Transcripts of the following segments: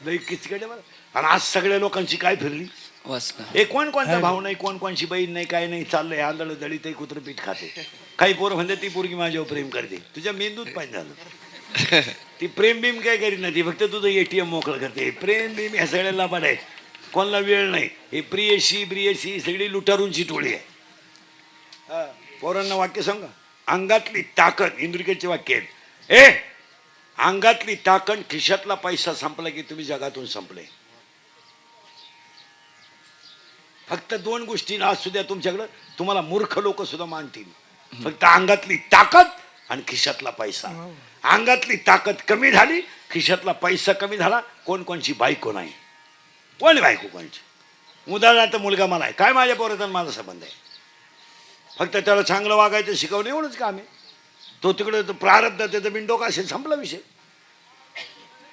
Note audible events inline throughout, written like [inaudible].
लई किचकटे बरं. आणि आज सगळ्या लोकांची काय फिरली? हे कोण कोणता भाऊ नाही कोण कोणची बहीण नाही काय नाही चाललंय आंधळ दळीत कुत्र पीठ खाते. काही पोरं म्हणजे ती पोरगी माझ्यावर प्रेम करते. तुझ्या मेंदूत पाहिजे झालं. [laughs] ती प्रेम बीम काय करीत नाही ती फक्त तुझं एटीएम मोकळं करते. प्रेम बीम ह्या सगळ्याला पण आहे कोणाला वेळ नाही. हे प्रियशी प्रियशी सगळी लुटारूंची टोळी आहे. हा, पोरांना वाक्य सांगा. अंगातली ताकद इंद्रिकेचे वाक्य आहेत. ए अंगातली ताकद खिशातला पैसा संपला की तुम्ही जगातून संपले. फक्त दोन गोष्टी असू द्या तुमच्याकडं तुम्हाला मूर्ख लोक सुद्धा मानतील. फक्त अंगातली ताकद आणि खिशातला पैसा. अंगातली ताकद कमी झाली खिशातला पैसा कमी झाला कोण कोणची बायको नाही. कोण बायको कोणची? उदाहरणार्थ मुलगा मला आहे. काय माझ्या पोराचा माझा संबंध आहे? फक्त त्याला चांगलं वागायचं शिकवणं एवढंच काम आहे. तो तिकडे प्रारब्ध त्याचं बिंडोक असेल संपला विषय.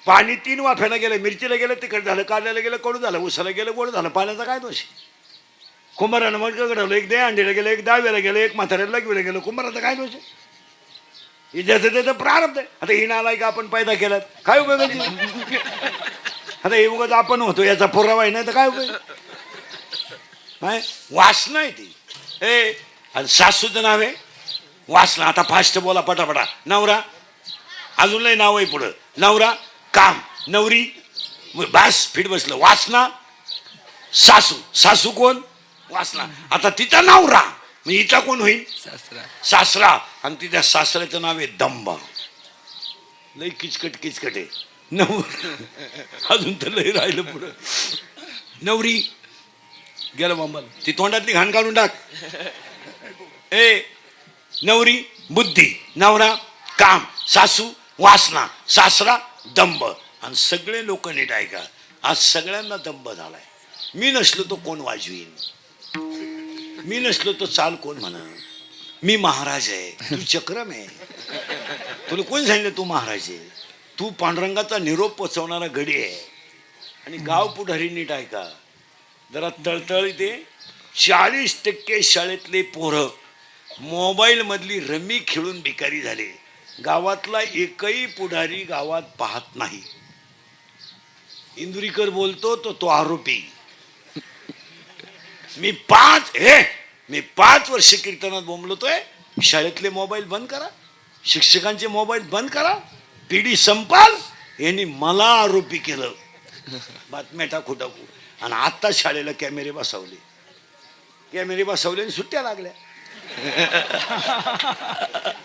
पाणी तीन वाफ्यानं गेलं मिरचीला गेलं तिकडे झालं काढल्याला गेलं कडू झालं उसाला गेलं गोड झालं पाण्याचा काय दोष आहे? कुंभारानं मग घडवलं एक दे अंडीला गेलं एक दहाव्याला गेलं एक म्हाताऱ्याला लगवीला गेलं कुंभाराचा काय दोष आहे? हे ज्याचं त्याचं प्रारब्ध आहे. आता ही नालाय का आपण पैदा केलात काय उपयोगाची आता हे उगाच आपण होतो याचा पुरावा आहे नाही तर काय उपयोग काय वासना आहे ती. ए आणि सासूचं नाव आहे? वासना आता फास्ट बोला पटापटा. नवरा अजून लय नाव आहे पुढं. नवरा काम. नवरी बास फिट बसलं. वासना सासू. सासू कोण? वासना आता तिचा नवरा. मग हिचा कोण होईल? सासरा. सासरा. आणि तिच्या सासऱ्याचं नाव आहे दंबा लय किचकट किचकट आहे. नव अजून तर लय राहिलं पुढं. नवरी. गेलं बंबाला. ती तोंडातली घाण काढून टाक. ए नवरी बुद्धी नवरा काम सासू वासना सासरा दंब. आणि सगळे लोक नीट ऐका आज सगळ्यांना दंब झालाय. मी नसलो तो कोण वाजवीन? मी नसलो तो चाल कोण म्हणा? मी महाराज आहे तू चक्रम आहे. तुला कोण सांगितलं तू महाराज आहे? तू पांडुरंगाचा निरोप पोचवणारा गडी आहे. आणि गाव पुढारी नीट ऐका जरा तळतळीते चाळीस टक्के शाळेतले पोरं मोबाईलमधली रमी खेळून भिकारी झाले. गावातला एकही पुढारी गावात पाहत नाही. इंदुरीकर बोलतो तो तो आरोपी. मी पाच हे मी पाच वर्ष कीर्तनात बोंबलतोय. शाळेतले मोबाईल बंद करा. शिक्षकांचे मोबाईल बंद करा. पिढी संपाल. यांनी मला आरोपी केलं. बातम्या टाकू टाकू. आणि आता शाळेला कॅमेरे बसवले. कॅमेरे बसवले आणि सुट्ट्या लागल्या. [laughs]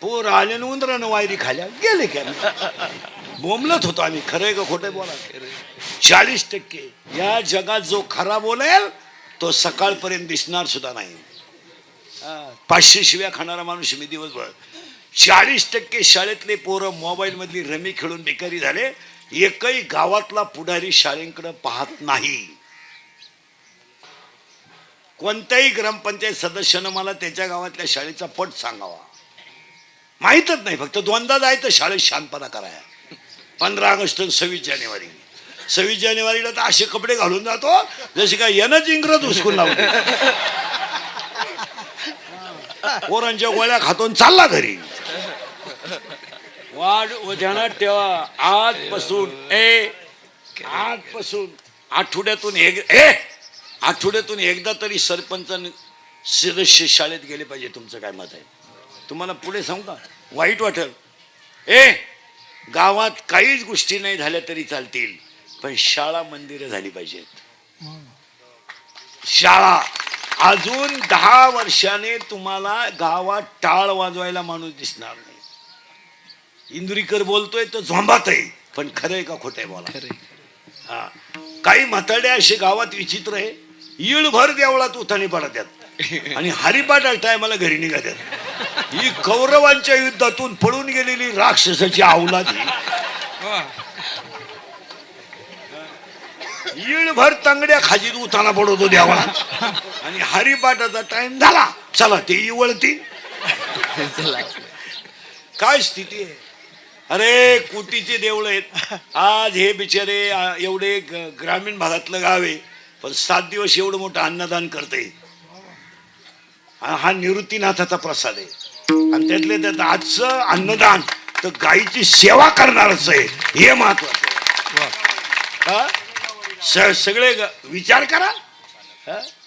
पोर आले न उंदरानं वायरी खाल्या. गेले कॅमेरे बोंबलत होतो आम्ही. खरंय का खोटे बोला. चाळीस टक्के. या जगात जो खरा बोलेल तो सकाळपर्यंत दिसणार सुद्धा नाही. हा, पाचशे शिव्या खाणारा माणूस मी दिवसभर. चाळीस टक्के शाळेतले पोरं मोबाईल मधली रमी खेळून बेकारी झाले. एकही गावातला पुढारी शाळेकडे पाहत नाही. कोणत्याही ग्रामपंचायत सदस्यानं मला त्याच्या गावातल्या शाळेचा पट सांगावा. माहीतच नाही फक्त दोनदा जायचं शाळेत शानपणा कराया पंधरा ऑगस्ट आणि सव्वीस जानेवारी. सव्वीस जानेवारीला तर असे कपडे घालून जातो जसे काय यानंच इंग्रज हुसकून लावतो. पोरांच्या गोळ्या खातून चालला घरी. वाढ व ध्यानात ठेवा. आजपासून ए आजपासून आठवड्यातून एक ए! आठवड्यातून एकदा तरी सरपंच सदस्य शाळेत गेले पाहिजे तुमचं काय मत आहे? तुम्हाला पुढे सांगू का? वाईट वाटेल. ए गावात काहीच गोष्टी नाही झाल्या तरी चालतील पण शाळा मंदिरं झाली पाहिजेत. शाळा. अजून दहा वर्षाने तुम्हाला गावात टाळ वाजवायला माणूस दिसणार नाही. इंदुरीकर बोलतोय तो झोंबात आहे पण खरंय का खोटंय बोला. खरे हा. काही म्हाताडे असे गावात विचित्र आहे? येळभर देवळात उथाणी पडतात [laughs] आणि हरिपाठ टायमाला घरी निघतात ही कौरवांच्या युद्धातून पळून गेलेली राक्षसाची अवलाद. येळभर तांगड्या खाजीत उताना पडवतो देवळात. आणि हरिपाठाचा टाइम झाला. चला ते वळती चला. काय स्थिती आहे? अरे कोटीचे देवळ आहेत. आज हे बिचारे एवढे ग्रामीण भागातलं गाव आहे. पण सात दिवस एवढं मोठं अन्नदान करते. हा निवृत्तीनाथाचा प्रसाद आहे. आणि त्यातले त्यात आजचं अन्नदान तर गायीची सेवा करणारच आहे. हे महत्वाचं आहे. सगळे विचार करा.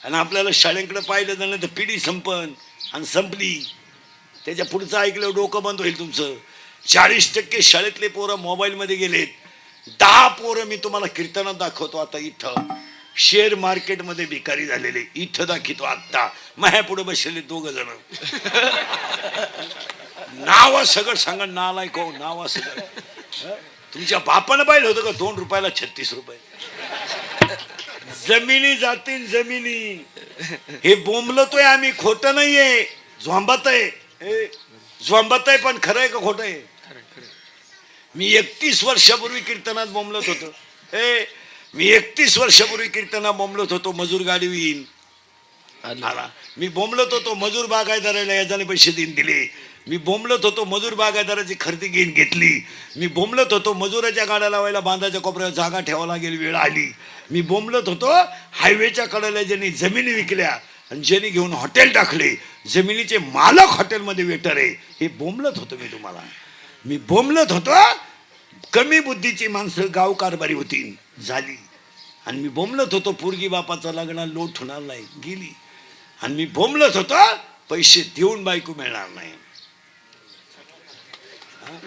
आणि आपल्याला शाळेकडे पाहिलं जाणं तर पिढी संपन आणि संपली. त्याच्या पुढचं ऐकलं डोकं बंद होईल तुमचं. चाळीस टक्के शाळेतले पोरं मोबाईलमध्ये गेलेत. दहा पोरं मी तुम्हाला कीर्तनात दाखवतो आता इथं. शेअर मार्केटमध्ये भिकारी झालेले. इथं दाखवतो आत्ता. माझ्या पुढे बसलेले दोघ जण. नाव सगळं सांगा. नालाय को नाव सगळं. हं? तुमच्या बापानं पाहिलं होतं का? दोन रुपयाला छत्तीस रुपये. जमिनी जातील जमिनी. हे बोंबलतोय आम्ही खोट नाहीये. झोंबत आहे झोंबत आहे पण खरं आहे का खोट आहे मी एकतीस वर्षापूर्वी कीर्तनात बोंबलत होतो. ए मी एकतीस वर्षापूर्वी कीर्तनात बोंबलत होतो मजूर गाडी येईन आलं. मी बोंबलत होतो मजूर बागायदाराला याच्याने पैसे देऊन दिले. मी बोंबलत होतो मजूर बागायदाराची खरेदी घेऊन घेतली. मी बोंबलत होतो मजुराच्या गाड्या लावायला बांधाच्या कोपऱ्यावर जागा ठेवावं लागेल वेळ आली. मी बोंबलत होतो हायवेच्या कडेला ज्यांनी जमिनी विकल्या आणि ज्यांनी घेऊन हॉटेल टाकले जमिनीचे मालक हॉटेलमध्ये वेटर आहे. हे बोंबलत होतो मी तुम्हाला. मी बोंबलत होतो कमी बुद्धीची माणसं गाव कारभारी होती झाली. आणि मी बोंबलत होतो पोरगी बापाचा लग्न लोट होणार नाही गेली. आणि मी बोंबलत होतो पैसे देऊन बायको मिळणार नाही.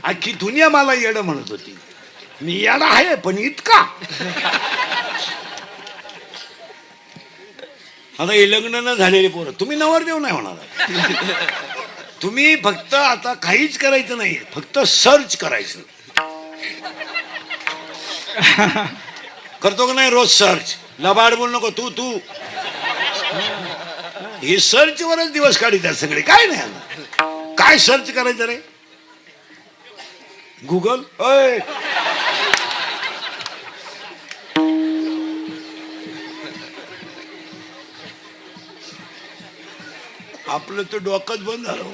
आखी दुनिया मला येडं म्हणत होती. मी येडा आहे पण इतका. आता हे लग्न न झालेले पोरं तुम्ही नवरदेव नाही होणार तुम्ही फक्त आता काहीच करायचं नाही फक्त सर्च करायचं. करतो का नाही रोज सर्च लबाड बोल नको तू तू. हे सर्च वरच दिवस काढितात सगळे. काय नाही काय सर्च करायचं रे? गुगल अय आपलं तर डोकंच बंद झालं हो.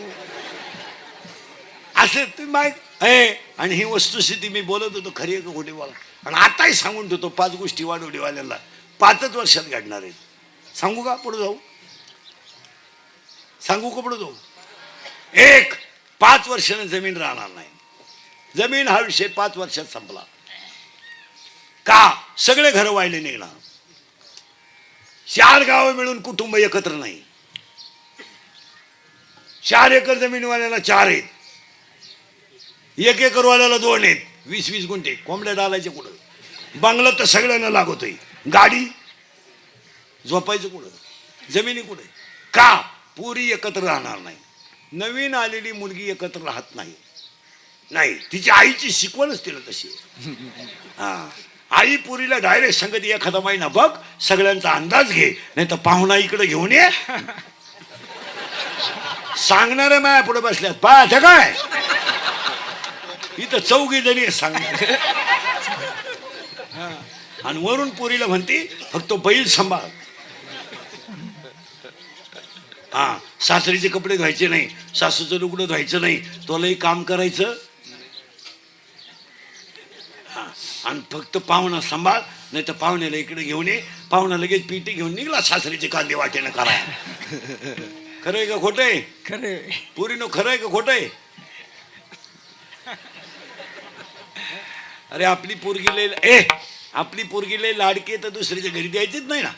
असे तुम्ही माहीत आहे आणि ही वस्तुस्थिती मी बोलत होतो खरी आहे का खोटी बोला? आणि आताही सांगून ठेवतो पाच गोष्टी वाढवडीवाल्याला पाचच वर्षात घडणार आहेत. सांगू का पुढे जाऊ? सांगू का पुढे जाऊ? एक पाच वर्षाने जमीन राहणार नाही. जमीन हा विषय पाच वर्षात संपला. का? सगळे घर वाहिले निघणार चार गावं मिळून कुटुंब एकत्र नाही. चार एकर जमीनवाल्याला चार आहेत. एक एकर वाल्याला दोन आहेत. वीस वीस गुंठे कोंबड्या डालायचे कुठं? बंगला तर सगळ्यांना लागवतोय गाडी? झोपायचं कुठं? जमिनी कुठे? का? पुरी एकत्र राहणार नाही. नवीन आलेली मुलगी एकत्र राहत नाही. नाही तिच्या आईची शिकवणच तिला तशी. हा. आई पुरीला डायरेक्ट संगती एखादा महिना बघ सगळ्यांचा अंदाज घे नाही तर पाहुणा इकडे घेऊन ये. सांगणारे माया पुढे बसल्यात पाहते काय इथं चौघी जणी सांगणार हा. आणि वरून पोरीला म्हणते फक्त बैल सांभाळ. हा. सासरीचे कपडे धुवायचे नाही सासूचं लुगडं धुवायचं नाही तुलाही काम करायचं. हा. आणि फक्त पाहुणा सांभाळ नाही तर पाहुण्याला इकडे घेऊन ये पाहुणा लगेच पिठी घेऊन निघला सासरीचे कांदे वाटेनं करा खरं आहे का खोटं आहे खरे पुरीनो खरं आहे का खोटं अरे आपली पोरगी लय ए आपली पोरगी लय लाडकी तर दुसरीच्या घरी द्यायचीच नाही ना?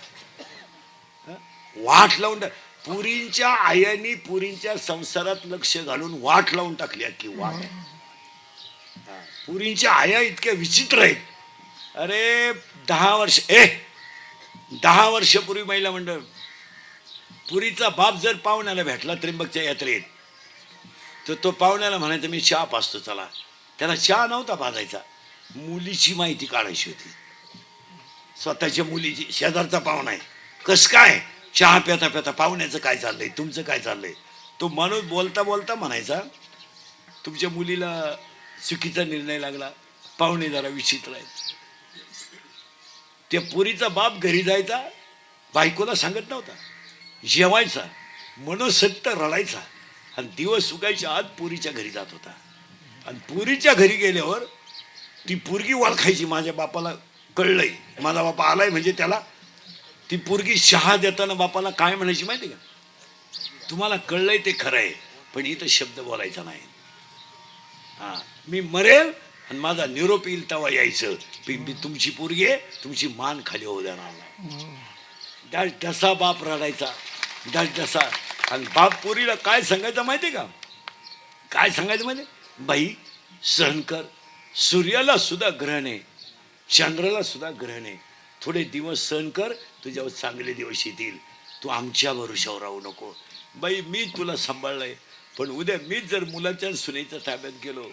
वाट लावून टाक पुरींच्या आयांनी पुरींच्या संसारात लक्ष घालून वाट लावून टाकली अख्खी वाट. हा. पुरींच्या आया इतक्या विचित्र आहेत. अरे दहा वर्ष ए दहा वर्षपूर्वी महिला मंडळ पुरीचा बाप जर पाहुण्याला भेटला त्र्यंबकच्या यात्रेत तर तो पाहुण्याला म्हणायचा मी चहा पाचतो चला. त्याला चहा नव्हता पाजायचा. मुलीची माहिती काढायची होती. स्वतःच्या मुलीची शेजारचा पाहुणा आहे. कस काय? चहा प्याता प्याता पाहुण्याचं काय चाललंय? तुमचं काय चाललंय? तो माणूस बोलता बोलता म्हणायचा तुमच्या मुलीला चुकीचा निर्णय लागला. पाहुणे जरा विचित्र आहेत. त्या पुरीचा बाप घरी जायचा बायकोला सांगत नव्हता. जेवायचा मनसत्त रडायचा. आणि दिवस सुकायच्या आत पुरीच्या घरी जात होता. आणि पुरीच्या घरी गेल्यावर ती पोरगी ओळखायची माझ्या बापाला कळलंय. माझा बापा आलाय म्हणजे त्याला ती पोरगी शहा देताना बापाला काय म्हणायची माहिती का? तुम्हाला कळलंय ते खरं आहे पण इथं शब्द बोलायचा नाही. हा मी मरेल आणि माझा निरोप येईल तेव्हा यायचं. मी तुमची पोरगी आहे तुमची मान खाली होऊ देणार नाही. डस डसा बाप रडायचा. डस डसा. आणि बाप पोरीला काय सांगायचं माहिती का? काय सांगायचं माहिती बाई सहन कर. सूर्याला सुद्धा ग्रहण आहे. चंद्राला सुद्धा ग्रहण आहे. थोडे दिवस सहन कर तुझ्यावर चांगले दिवस येतील. तू आमच्या भरोशावर राहू नको. बाई मी तुला सांभाळलंय. पण उद्या मी जर मुलाच्या सुनेच्या ताब्यात गेलो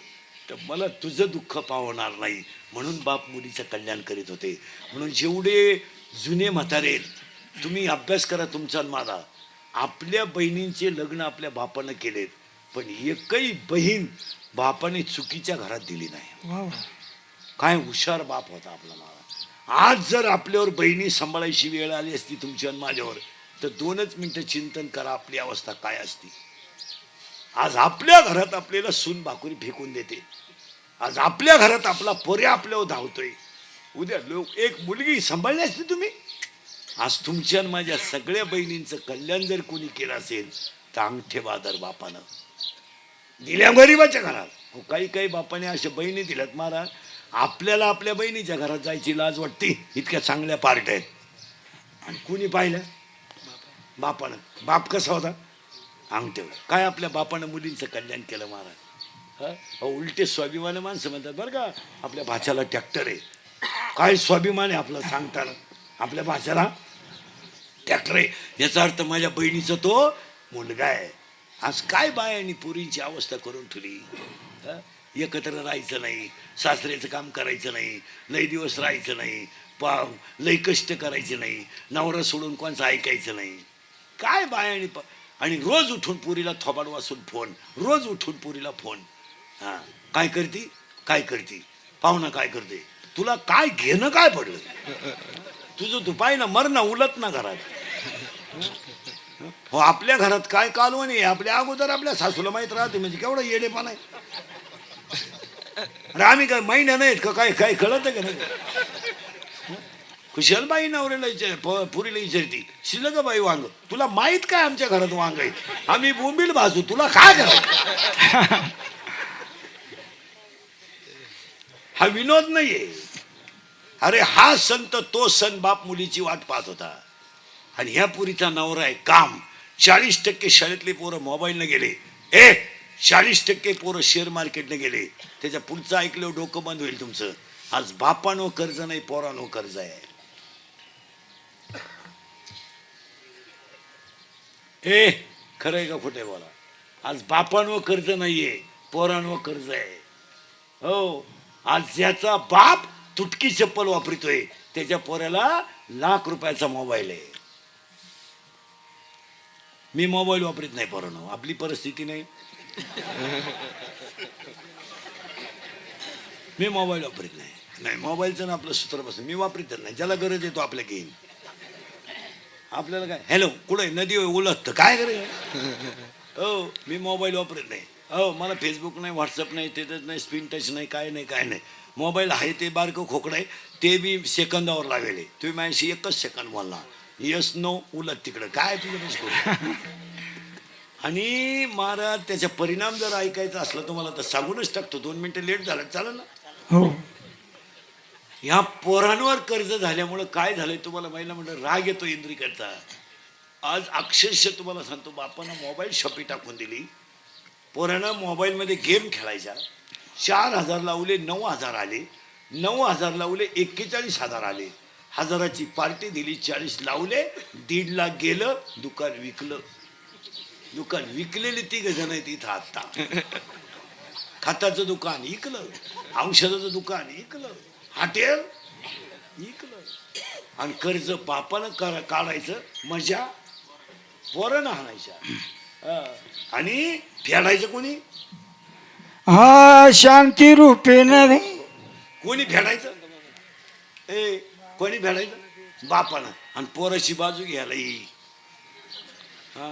तर मला तुझं दुःख पावणार नाही. म्हणून बाप मुलीचं कल्याण करीत होते. म्हणून जेवढे जुने म्हातारे तुम्ही अभ्यास करा तुमचा माझा. आपल्या बहिणींचे लग्न आपल्या बापानं केलेत. पण एकही बहीण बापाने चुकीच्या घरात दिली नाही. काय हुशार बाप होता आपला मला आज जर आपल्यावर बहिणी सांभाळायची वेळ आली असती तुमच्या आणि माझ्यावर तर दोनच मिनिटं चिंतन करा आपली अवस्था काय असती. आज आपल्या घरात आपल्याला सून भाकुरी फेकून देते. आज आपल्या घरात आपला पोऱ्या आपल्यावर धावतोय. उद्या लोक एक मुलगी सांभाळली असती तुम्ही? आज तुमच्या आणि माझ्या सगळ्या बहिणींचं कल्याण जर कोणी केलं असेल तर अंगठे बादर बापानं. दिल्या गरीबाच्या घरात. हो, काही काही बापाने अशा बहिणी दिल्यात महाराज. आपल्याला आपल्या बहिणीच्या घरात जायची लाज वाटते. इतक्या चांगल्या पार्ट आहेत. आणि कुणी पाहिलं? बापानं. बाप कसा होता? अंगठेवर. काय आपल्या बापानं मुलींचं कल्याण केलं महाराज? हं? अहो, उलटे स्वाभिमान माणसं म्हणतात बरं का आपल्या भाच्याला ट्रॅक्टर आहे. काय स्वाभिमान आहे आपलं सांगताना? आपल्या भाच्याला ट्रॅक्टर आहे. याचा अर्थ माझ्या बहिणीचा तो मुलगा आहे. आज काय बायांनी पुरींची अवस्था करून ठेवली? एकत्र राहायचं नाही सासरेचं काम करायचं नाही लय दिवस राहायचं नाही पा लय कष्ट करायचे नाही नवरा सोडून कोणचं ऐकायचं नाही. काय बायांनी प आणि रोज उठून पुरीला थोबाड वासून फोन रोज उठून पुरीला फोन. हां काय करती? काय करती? पाहुणा काय करते. तुला काय घेणं काय पडलं? तुझं तू पाय ना मर ना उलट ना घरात. हो आपल्या घरात काय कालवण आहे? आपल्या अगोदर आपल्या सासूला माहीत राहते म्हणजे केवढं येडेपण आहे. अरे आम्ही काय महिन्या नाहीत का? काय काय कळत का नाही? कुशल बाई नवऱ्याला विचार पुरीला विचारती शिल्लक बाई वांग तुला माहीत काय आमच्या घरात वांग आहे? आम्ही बोंबील भाजू तुला काय करायचं? हा विनोद नाहीये. अरे हा सण तर तो सण बाप मुलीची वाट पाहत होता. आणि ह्या पुरीचा नवरा आहे काम. चाळीस टक्के शाळेतले पोरं मोबाईलनं गेले. ए चाळीस टक्के पोरं शेअर मार्केटनं गेले. त्याच्या पुढचं ऐकलं डोकं बंद होईल तुमचं. आज बापानो कर्ज नाही पोरानो कर्ज आहे. ए खरं आहे का खोटे बोला? आज बापांवर कर्ज नाहीये पोरांवर कर्ज आहे. हो आज ज्याचा बाप तुटकी चप्पल वापरतोय त्याच्या पोऱ्याला लाख रुपयाचा मोबाईल आहे. मी मोबाईल वापरत नाही पोरांनो. आपली परिस्थिती नाही. मी मोबाईल वापरत नाही. नाही मोबाईलचं ना आपलं सूत्र बसून मी वापरतच नाही. ज्याला गरज आहे तो आपल्या घेईन. आपल्याला काय? हॅलो कुठे नदी उलट काय करे हो मी मोबाईल वापरत नाही. हो मला फेसबुक नाही व्हॉट्सअप नाही त्याच्यात नाही स्क्रीन टच नाही काय नाही काय नाही. मोबाईल आहे ते बारकं खोकडं आहे ते मी सेकंदावर लावेले तुम्ही माझ्याशी एकच सेकंद बोलला यस नो उलट तिकडं. काय तुझं आणि महाराज त्याचा परिणाम जर ऐकायचा असला तुम्हाला तर सांगूनच टाकतो. दोन मिनिटं लेट झालं. चालेल ना? हो. ह्या पोरांवर कर्ज झाल्यामुळं काय झालंय तुम्हाला महिला म्हणलं राग येतो इंद्रिकडचा आज अक्षरशः तुम्हाला सांगतो बापानं मोबाईल शॉपी टाकून दिली. पोरानं मोबाईलमध्ये गेम खेळायचा. चार हजार लावले नऊ हजार आले. नऊ हजार लावले एक्केचाळीस हजार आले. हजाराची पार्टी दिली चाळीस लावले दीड लाख गेलं दुकान विकलं. दुकान विकलेली तिघ जण आहेत इथं आत्ता. खताचं दुकान इकलं औषधाचं दुकान इकलं हॉटेल इकलं. आणि कर्ज बापानं कर काढायचं मजा पोरानं आणायच्या. हं. आणि फेडायचं कोणी? हा शांती रूपे नाही कोणी फेडायचं? ए कोणी फेडायचं बापानं. आणि पोराची बाजू घ्यायला येई हा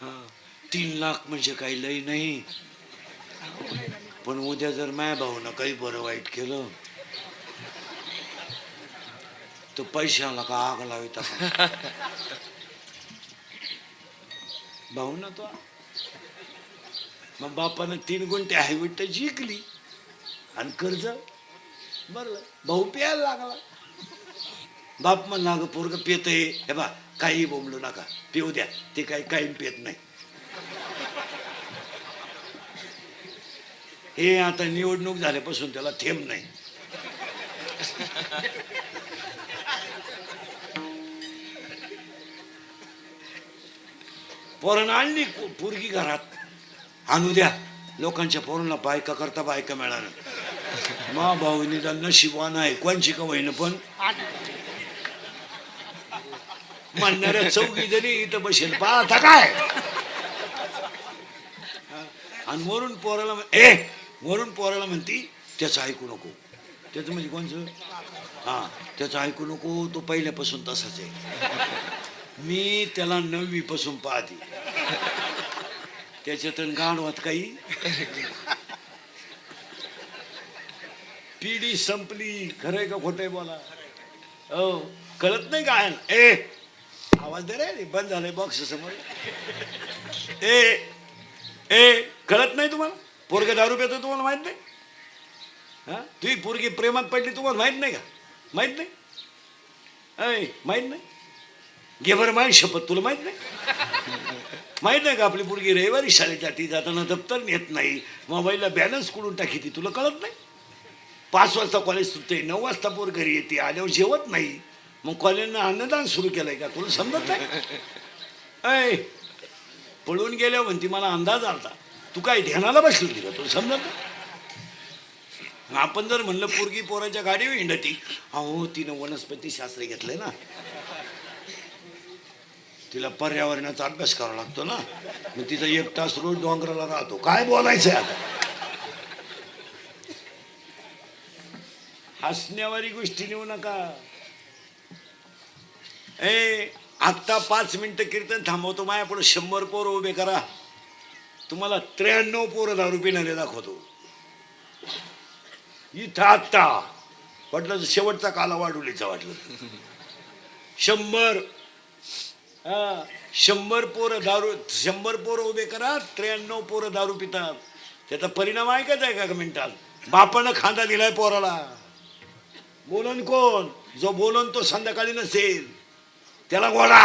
हा. तीन लाख म्हणजे काही लई नाही. पण उद्या जर माया भाऊनं काही बरं वाईट केलं तर पैशाला का आग लावता भाऊ ना तो. मग बापानं तीन गुंठे हायविट जिंकली. आणि कर्ज बरं भाऊ प्यायला लागला. बाप म्हणला अगं पोरग पेत हे बा काही बोंबलू नका. पिऊ द्या. ते काही काही पेत नाही. हे आता निवडणूक झाल्यापासून त्याला थेंब नाही. पोरण आणली पोरगी घरात. आणू द्या. लोकांच्या पोरांना बायका करता बायका मिळालं मा भाऊ निदान नशिबान आहे. कोणची का होईन पण? म्हणणाऱ्या चौकी जरी इथं बसेल. पाहता काय? आणि वरून पोराला ए वरून पोराला म्हणती त्याचं ऐकू नको. त्याचं म्हणजे कोणचं? हा त्याचं ऐकू नको तो पहिल्यापासून तसाच आहे. मी त्याला नववी पासून पाहते त्याच्यातून गाणवात काही? पिढी संपली. खरंय का खोटंय बोला? हो कळत नाही काय ए आवाज दे रे बंद झालंय बॉक्स समोर. ए ए कळत नाही तुम्हाला? पोरगे दारू पेतो तुम्हाला माहीत नाही? हा? तुझी पोरगी प्रेमात पडली तुम्हाला माहीत नाही का? माहीत नाही? ऐ माहीत नाही? घे बरं माहीत शपथ तुला माहीत नाही? माहीत नाही का आपली पोरगी रविवारी शाळेत ती जाताना दप्तर नेत नाही मोबाईलला बॅलन्स कुठून टाकी ती तुला कळत नाही? पाच वाजता कॉलेज सुटते नऊ वाजता पोर घरी येते आल्यावर जेवत नाही. मग कॉलेजनं अन्नदान सुरू केलंय का? तुला समजत नाही? ऐ पळून गेल्यावर म्हणती मला अंदाज आलता. तू काय ध्यानाला बसली होती का? तुला समजत नाही? आपण जर म्हणलं पोरगी पोराच्या गाडीवर हिंडती. अहो तिनं वनस्पती शास्त्र घेतलंय ना. तिला पर्यावरणाचा अभ्यास करावा लागतो ना. मग तिचा एक तास रोज डोंगराला राहतो. काय बोलायचंय आता? हसण्यावारी गोष्टी नेऊ नका. ए आत्ता पाच मिनटं कीर्तन थांबवतो माया पुढे शंभर पोरं उभे करा. तुम्हाला त्र्याण्णव पोरं दारू पिणारे दाखवतो. इथं आत्ता. वाटलं शेवटचा काला वाढवलीचा वाटलं. शंभर. हा शंभर पोरं दारू शंभर पोरं उभे करा त्र्याण्णव पोरं दारू पितात. त्याचा परिणाम ऐकायचा आहे का मिनिटात बापानं खांदा दिलाय पोराला. बोलन कोण? जो बोलन तो संध्याकाळी नसेल. त्याला गोळा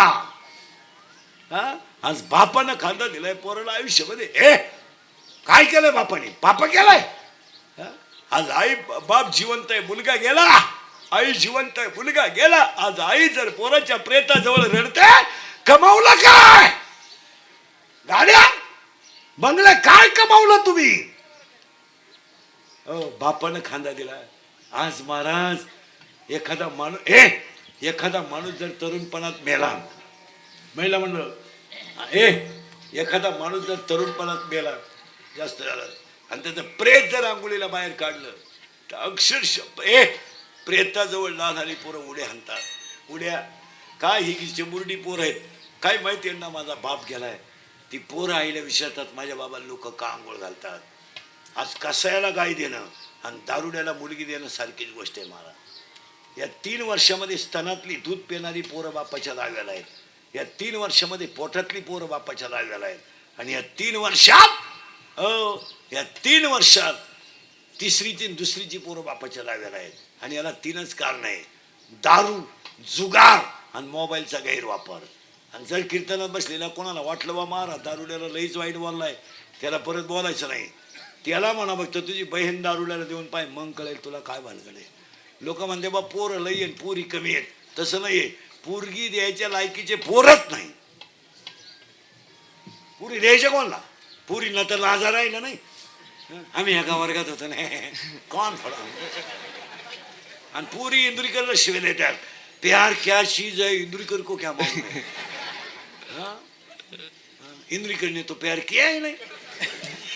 हा? आज बापानं खांदा दिलाय पोराला आयुष्यामध्ये. ए काय केलंय बापाने? बापा केलाय हा? आज आई बाप जिवंत आहे मुलगा गेला. आई जिवंत आहे मुलगा गेला. आज आई जर पोराच्या प्रेताजवळ रडते कमावलं काय? गाड्या बंगला काय कमावलं तुम्ही? बापानं खांदा दिला. आज महाराज एखादा माणूस ए एखादा माणूस जर तरुणपणात मेला महिला म्हणलं ए एखादा माणूस जर तरुणपणात मेला जास्त झाला आणि त्याचं प्रेत जर आंघोळीला बाहेर काढलं तर अक्षरशः ए प्रेताजवळ लहान आली पोरं उड्या हाणतात. उड्या काय ही की चिमुरडी पोर आहेत. काय माहिती आहे ना माझा बाप गेलाय. ती पोरं आईला विचारतात माझ्या बाबाला लोक का आंघोळ घालतात? आज कसायाला गाय देणं आणि दारुड्याला मुलगी देणं सारखीच गोष्ट आहे मला या तीन वर्षामध्ये स्तनातली दूध पिणारी पोरं बापाच्या दाव्याला आहेत. या तीन वर्षामध्ये पोटातली पोरं बापाच्या दाव्याला आहेत. आणि या तीन वर्षात अ या तीन वर्षात तिसरीची आणि दुसरीची पोरं बापाच्या दाव्याला आहेत. आणि याला तीनच कारण आहे. दारू जुगार आणि मोबाईलचा गैरवापर. आणि जर कीर्तनात बसलेला कोणाला वाटलं बा मारा दारुड्याला लईच वाईट बोललाय. त्याला परत बोलायचं नाही. त्याला म्हणा बघतो तुझी बहीण दारुड्याला देऊन पाय मग कळेल तुला काय भानगड आहे. लोक म्हणते बा पोरं लई आहेत पोरी कमी आहेत. तसं नाहीये. पोरगी द्यायच्या लायकीचे पोरच नाही. पुरी द्यायच्या कोणला? पुरीला तर लाजा राहिलं नाही. आम्ही एका वर्गात होतो ना. कोण थोडा? आणि पुरी इंदुरीकरला शिवे त्यात प्यार क्या चीज है? इंदुरीकर को क्या मालूम है? इंदुरीकर ने तो प्यार किया ही नहीं.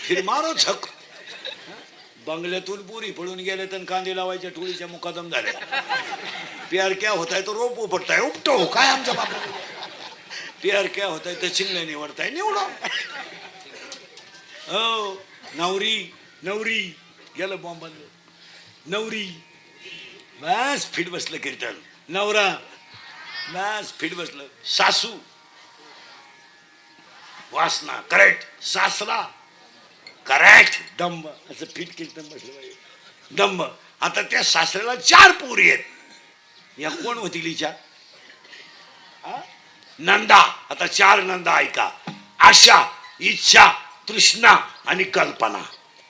फिर मारो छक्को. बंगल्यातून पुरी पळून गेले तर कांदे लावायच्या टोळीच्या मुकादम झाल्या. प्यार क्या होता है तो रोप उपटताय. उपटो काय आमचा बाप? प्यार क्या होता है चिंगल्या निवडताय. निवडा. हो नवरी नवरी. गेलं बॉम्ब नवरी. बस फिट बसलं कीर्तन. नवरा. बस फिट बसलं. सासू. वासना करेक्ट सासरा. करेक्ट दंब असं फिट कीर्तन बसलं पाहिजे दंभ आता त्या सासऱ्याला चार पोरी आहेत. या कोण होतील हिच्या? नंदा. आता चार नंदा ऐका. आशा इच्छा तृष्णा आणि कल्पना.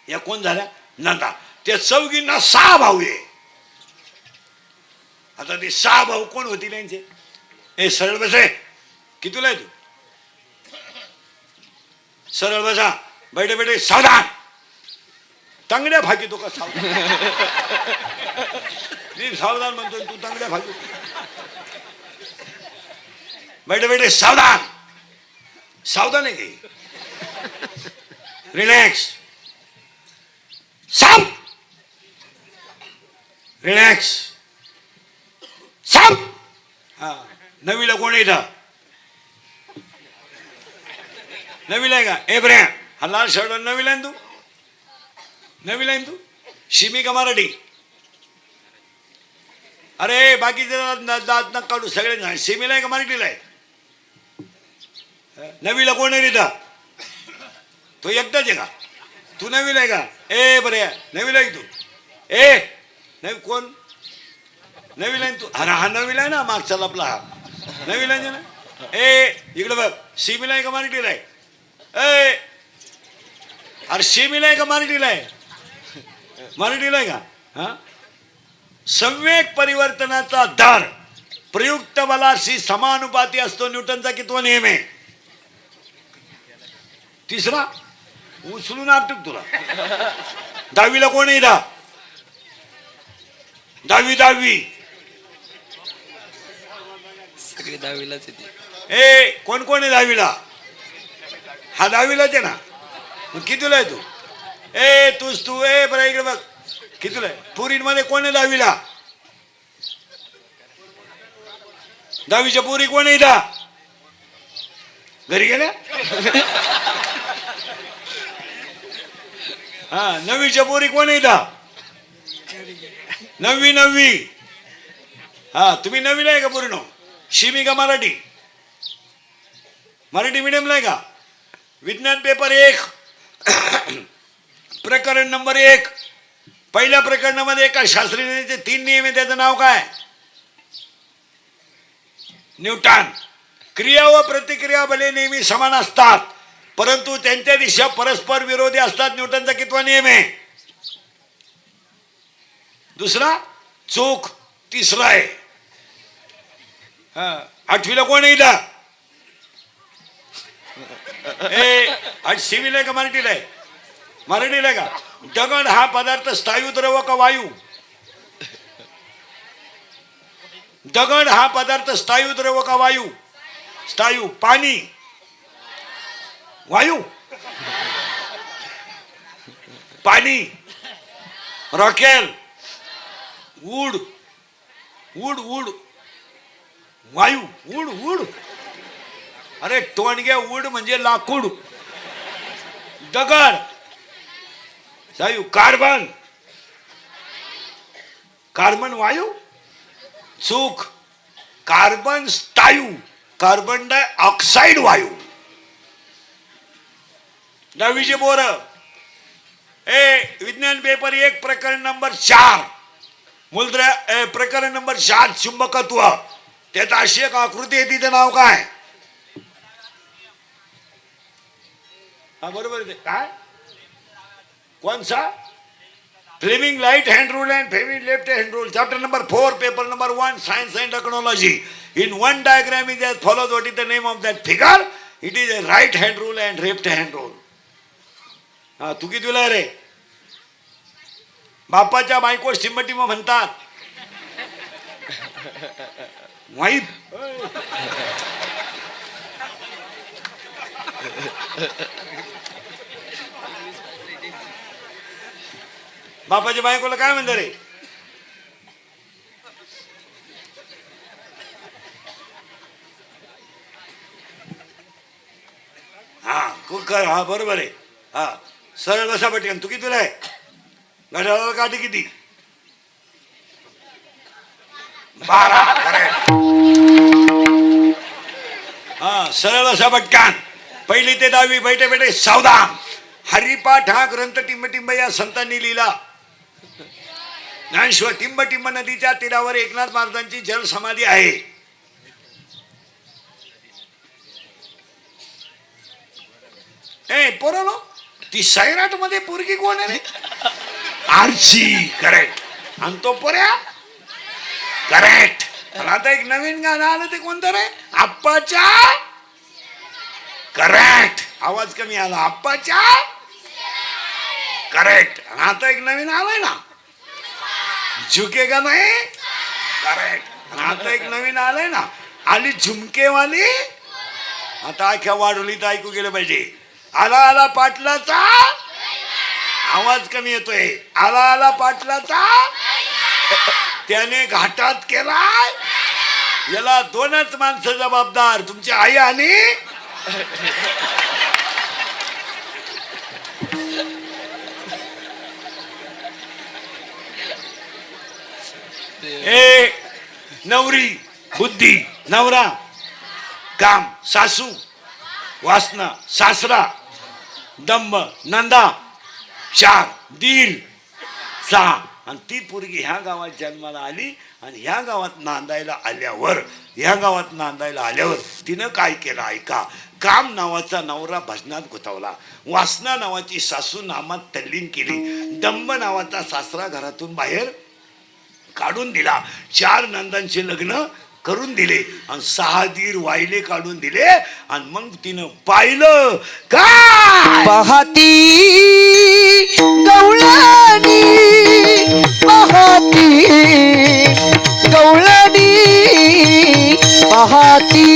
या कोण झाल्या? नंदा. त्या चौघींना सहा भाऊ आहे. आता ते सहा भाऊ कोण होतील यांचे? ए सरळ बसे. कितीला आहे तू? सरळ बसा. बैठे बैठे सावधान! तंगड्या भागी तो का सावधान? मी सावधान म्हणतोय तू तंगड्या भागी. बैठे बैठे सावधान! सावधान आहे की? रिलॅक्स साव रिलॅक्स साव हा. नवीला कोण येतं नवीला आहे का? एब्रॅम हा लाल शर्ट नवीला आहे तू? नवी लाईन तू? शिमी का मराठी? अरे बाकीचे दात दात नका काढू सगळे ना आहे का मराठीला आहे? नवीला कोण आहे रिता इथं? तो एकटाच आहे का? तू नवीला आहे का? ए बरे नवीला आहे तू. ए नवी कोण? नवीला आहे तू. अरे हा नवीला आहे ना मागचा आपला हा. नवीला आहे ना? ए इकडे बघ. शिमीला आहे का मराठीला आहे? ए अरे शिमीला आहे का मराठीला आहे? मराठीला आहे का? हा? संवेग परिवर्तनाचा दर. प्रयुक्त बलाशी समानुपाती असतो न्यूटनचा कितवा नियम आहे तिसरा? उचलून आपटूक तुला? दहावीला कोण आहे इथं? दहावी दहावी. सगळी दहावीलाच येते. ए कोण कोण आहे दहावीला? हा दहावीलाच आहे ना? मग कितीला आहे तू? ए तूच तू. ए बरं इकडे बघ. कितीला आहे? पुरीमध्ये कोण आहे दहावीला? दहावीच्या पुरी कोण आहे घरी गेल्या? [laughs] हा नववीच्या पोरी कोण आहे इथं? नववी नववी. हा तुम्ही नवीन आहे का पूर्ण? शिमी का मराठी मराठी मिडियमला आहे का? विज्ञान पेपर एक. प्रकरण नंबर एक. पहिल्या प्रकरणामध्ये एका शास्त्रीचे तीन नियम आहे त्याचं नाव काय? न्यूटन. क्रिया व प्रतिक्रिया भले नेहमी समान असतात. परंतु त्यांच्या दिशा परस्पर विरोधी असतात. न्यूटनचा कितवा नियम आहे? दुसरा चूक तिसरा आहे. हा, आठवीला कोण येईल ए आठ सिव्हिल आहे का मराठीला आहे मराठीला आहे का? दगड हा पदार्थ स्थायू द्रव का वायू? दगड हा पदार्थ स्थायू द्रव का वायू? स्थायू पाणी. वायू? पाणी. रॉकेल. वूड वूड वूड वायू वूड वूड अरे टोणग्या उड म्हणजे लाकूड. दगड. सायू कार्बन. कार्बन वायू? चूक. कार्बन स्टायू. कार्बन डाय ऑक्साईड वायू. दहावीचे बोर ए विज्ञान पेपर एक प्रकरण नंबर चार. मूलद्र ए, प्रकरण नंबर चार चुंबकत्व. त्यात अशी एक आकृती आहे तिचं नाव काय? हा बरोबर आहे. काय? कोणसा Fleming right hand rule and Fleming left hand rule chapter number four paper number one science and technology in one diagram is as follows what is the name of that figure it is a right hand rule and left hand rule हा तू किती तुला रे? बापाच्या बायको टिंब म्हणतात. Wife [laughs] बापाच्या बायकोला काय म्हणतात रे? हा कुकर हा बरोबर आहे. हा सरळ बसा पटकन. तू कितीला आहे? घड्याळाला काटे किती? बारा. Correct. हा सरळ असा पटकन. पहिली ते दहावी बैठे बैठे सावधान. हरिपाठ हा ग्रंथ टिंब टिंब या संतांनी लिहिला. ज्ञानेश्वर टिंब टिंब नदीच्या तीरावर एकनाथ महाराजांची जलसमाधी आहे. ए पोरानो ती सैराटमध्ये पोरगी कोण आहे रे? आरची करेक्ट आणि तो पोऱ्या? करेक्ट आता एक नवीन गाणं आलं ते कोणतं रे? आप्पाच्या? करेक्ट आवाज कमी आला. आप्पाच्या? करेक्ट आता एक नवीन आलंय ना? झुकेगा नाही? करेक्ट आता एक नवीन आलंय ना. आली झुमकेवाली? आता अख्या वाढवलीत ऐकू गेलं पाहिजे. आला आला पाटलाचा आवाज कमी येतोय. आला आला पाटलाचा त्याने घाटात केला. याला दोनच माणसं जबाबदार. तुमची आई आणि हे नवरी बुद्धी नवरा काम सासू वासना सासरा दंभ नंदा चार दीर सहा. आणि ती पोरगी ह्या गावात जन्माला आली आणि ह्या गावात नांदायला आल्यावर ह्या गावात नांदायला आल्यावर तिनं काय केलं ऐका? काम नावाचा नवरा भजनात गुतावला. वासना नावाची सासू नामात तल्लीन केली. दंब नावाचा सासरा घरातून बाहेर काढून दिला. चार नंदांचे लग्न करून दिले आणि सहा दीर वाहिले काढून दिले आणि मग तिनं पाहिलं का पाहती गवळणी पाहती गवळणी पाहती